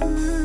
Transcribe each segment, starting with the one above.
you.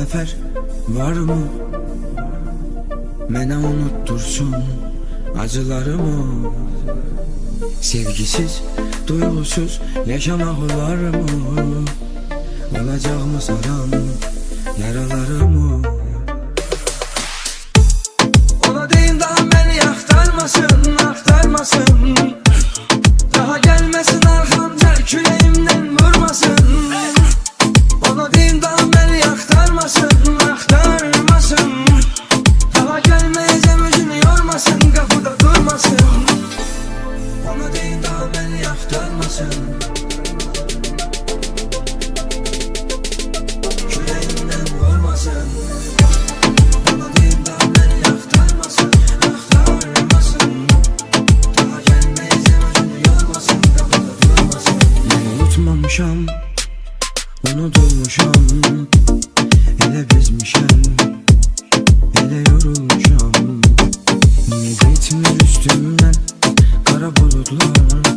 Bir nəfər varmı? Mənə unuttursun acılarımı Sevgisiz, duyğusuz yaşamaq olarmı? Olacaqmı saran yaralarımı? Ben unutmamışam Unutulmuşam Ele bezmişem Ele yorulmuşam. Niye gitmir üstümden Kara bulutlar?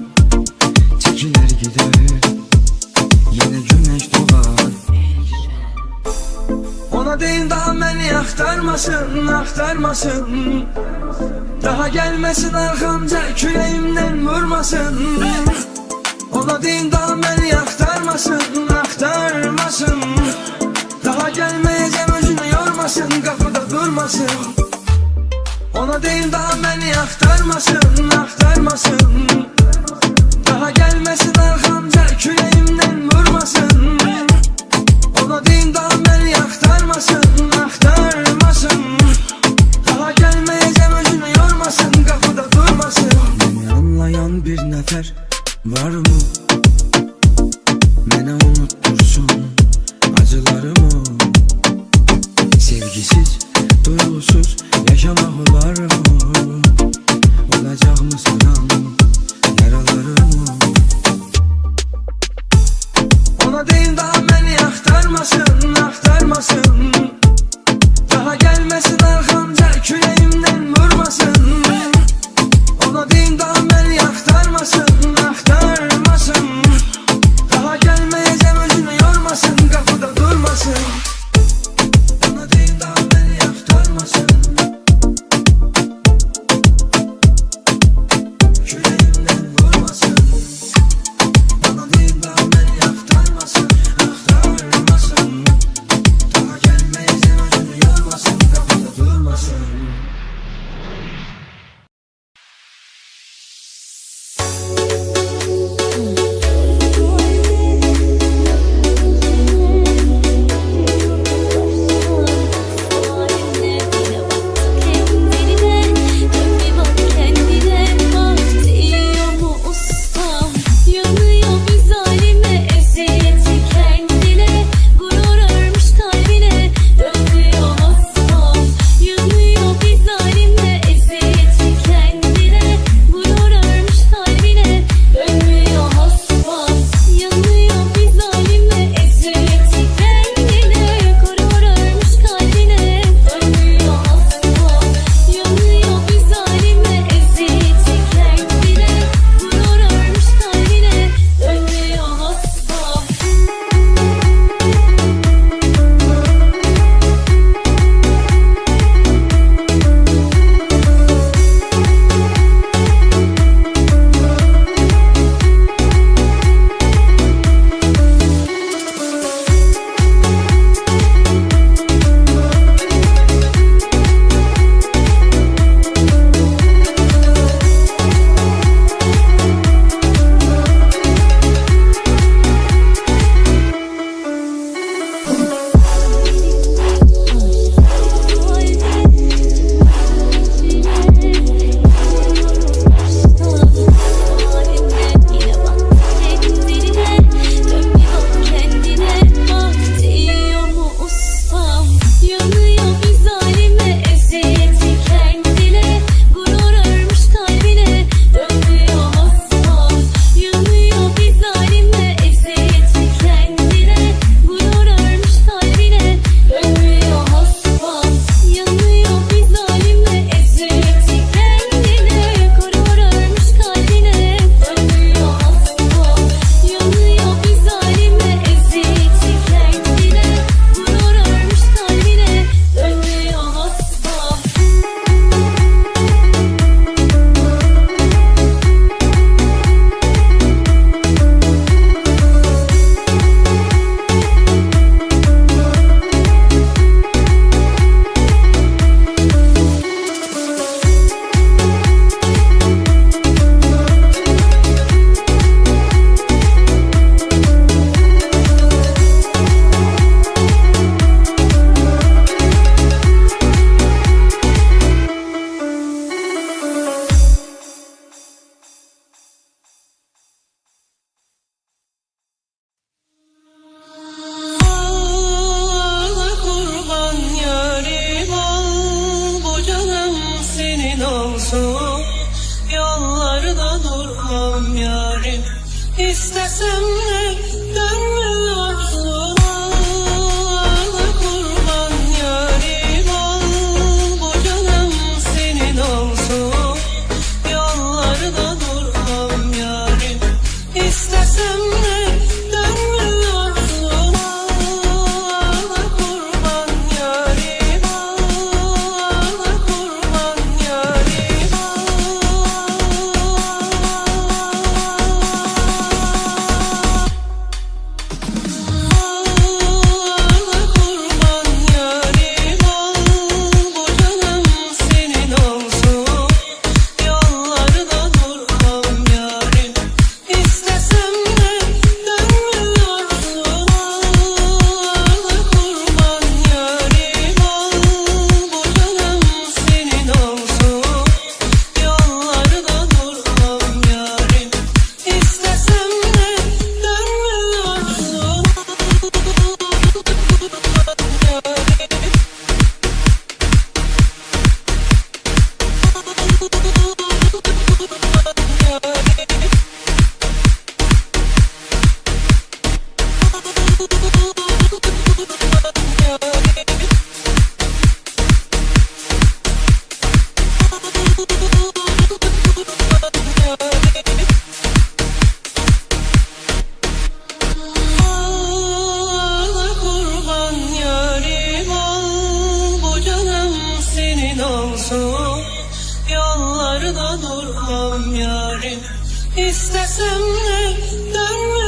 Çekiler gider Yine güneş doğar. Ona deyin daha beni aktarmasın Aktarmasın. Daha gelmesin arkamca Küreğimden vurmasın. ona deyin daha beni aktarmasın, aktarmasın. Daha gelmeyeceğim özünü yormasın, kapıda durmasın. Ona deyin daha beni aktarmasın, aktarmasın Mənə unuttursun acılarımı Sevgisiz, duyğusuz yaşamaq olarmı? Olacaqmı saran yaralarımı? Ona deyin daha beni aktarmasın, aktarmasın Daha gelmesin olsun Yollarda durmam yarim İstesem de dönmüyorsun